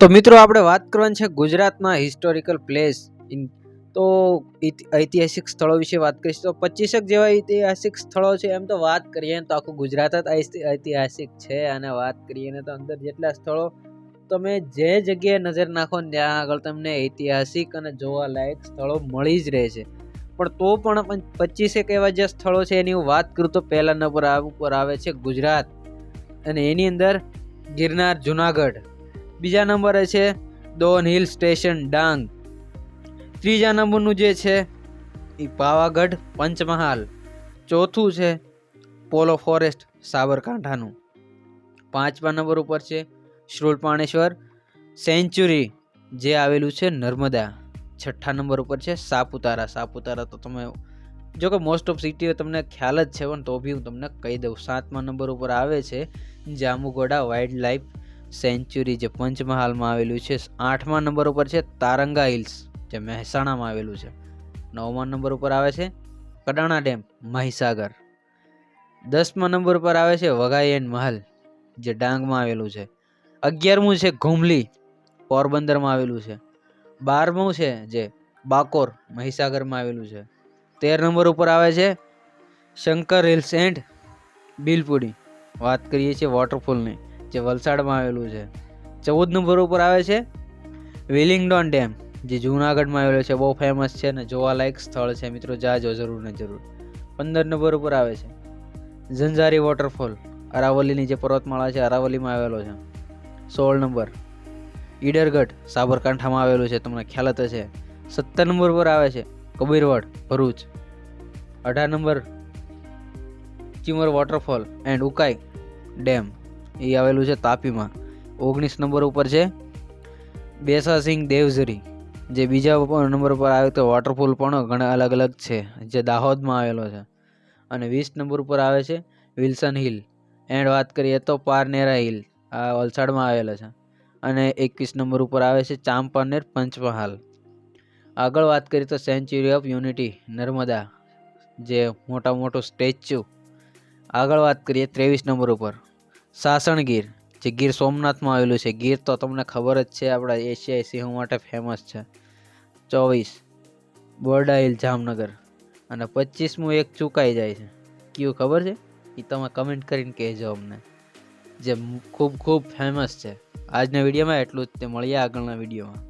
તો મિત્રો, આપણે વાત કરવાની છે ગુજરાતના હિસ્ટોરિકલ પ્લેસ તો ઐતિહાસિક સ્થળો વિશે વાત કરીશું. તો પચીસક જેવા ઐતિહાસિક સ્થળો છે એમ તો વાત કરીએ ને તો આખું ગુજરાત જ ઐતિહાસિક છે અને વાત કરીએ ને તો અંદર જેટલા સ્થળો, તમે જે જગ્યાએ નજર નાખો ને ત્યાં આગળ તમને ઐતિહાસિક અને જોવાલાયક સ્થળો મળી જ રહે છે. પણ તો પણ પચીસેક એવા જે સ્થળો છે એની હું વાત કરું તો પહેલા નંબર ઉપર આવે છે ગુજરાત. અને એની અંદર ગિરનાર જુનાગઢ. બીજા નંબરે છે દોન હિલ સ્ટેશન ડાંગ. ત્રીજા નંબરનું જે છે એ પાવાગઢ પંચમહાલ. ચોથું છે પોલો ફોરેસ્ટ સાબરકાંઠાનું. પાંચમા નંબર ઉપર છે શૃલપાણેશ્વર સેન્ચુરી, જે આવેલું છે નર્મદા. છઠ્ઠા નંબર ઉપર છે સાપુતારા. સાપુતારા તો તમે જો કે મોસ્ટ ઓફ સિટીઓ તમને ખ્યાલ જ છે, પણ તો બી હું તમને કહી દઉં. સાતમા નંબર ઉપર આવે છે જામુગોડા વાઇલ્ડ લાઈફ સેન્ચુરી જે પંચમહાલમાં આવેલું છે, આઠમા નંબર ઉપર છે તારંગા હિલ્સ, જે મહેસાણામાં આવેલું છે. નવમા નંબર ઉપર આવે છે કડાણા ડેમ, મહીસાગર. દસમા નંબર પર આવે છે વઘાઈ એન્ડ મહલ, જે ડાંગમાં આવેલું છે. અગિયારમું છે ઘુમલી, પોરબંદરમાં આવેલું છે. બારમું છે જે બાકોર, મહીસાગરમાં આવેલું છે. તેર નંબર ઉપર આવે છે શંકર હિલ્સ એન્ડ બિલપુડી. વાત કરીએ છીએ વોટરફોલની જે વલસાડમાં આવેલું છે. ચૌદ નંબર ઉપર આવે છે વિલિંગડોન ડેમ, જે જૂનાગઢમાં આવેલો છે. બહુ ફેમસ છે અને જોવાલાયક સ્થળ છે. મિત્રો, જાજો જરૂર ને જરૂર. પંદર નંબર ઉપર આવે છે. ઝંઝારી વોટરફોલ અરાવલીની જે પર્વતમાળા છે, અરાવલીમાં આવેલો છે. સોળ નંબર, ઈડરગઢ, સાબરકાંઠામાં આવેલું છે. તમને ખ્યાલ જ હશે. સત્તર નંબર પર આવે છે કબીરવડ, ભરૂચ. અઢાર number, Chimer waterfall and Ukai dam. એ આવેલું છે તાપીમાં. ઓગણીસ નંબર ઉપર છે બેસાસિંહ દેવઝરી. જે બીજા નંબર પર આવે તો વોટરફોલ પણ ઘણા અલગ અલગ છે, જે દાહોદમાં આવેલો છે. અને વીસ નંબર ઉપર આવે છે વિલ્સન હિલ. એન્ડ વાત કરીએ તો પારનેરા હિલ, આ વલસાડમાં આવેલો છે. અને એકવીસ નંબર ઉપર આવે છે ચાંપાનેર પંચમહાલ. આગળ વાત કરીએ તો સેન્ચ્યુરી ઓફ યુનિટી, નર્મદા, જે મોટા મોટું સ્ટેચ્યુ. આગળ વાત કરીએ ત્રેવીસ નંબર ઉપર. સાસણગીર, જે ગીર સોમનાથમાં આવેલું છે. ગીર તો તમને ખબર જ છે, આપણા એશિયાઈ સિંહો માટે ફેમસ છે. ચોવીસ બોરડા હિલ જામનગર અને પચીસમું એક ચૂકાઈ જાય છે. કયું ખબર છે? એ તમે કમેન્ટ કરીને કહેજો અમને. જે ખૂબ ખૂબ ફેમસ છે. આજના વિડીયોમાં એટલું જ. તે મળીએ આગળના વિડીયોમાં.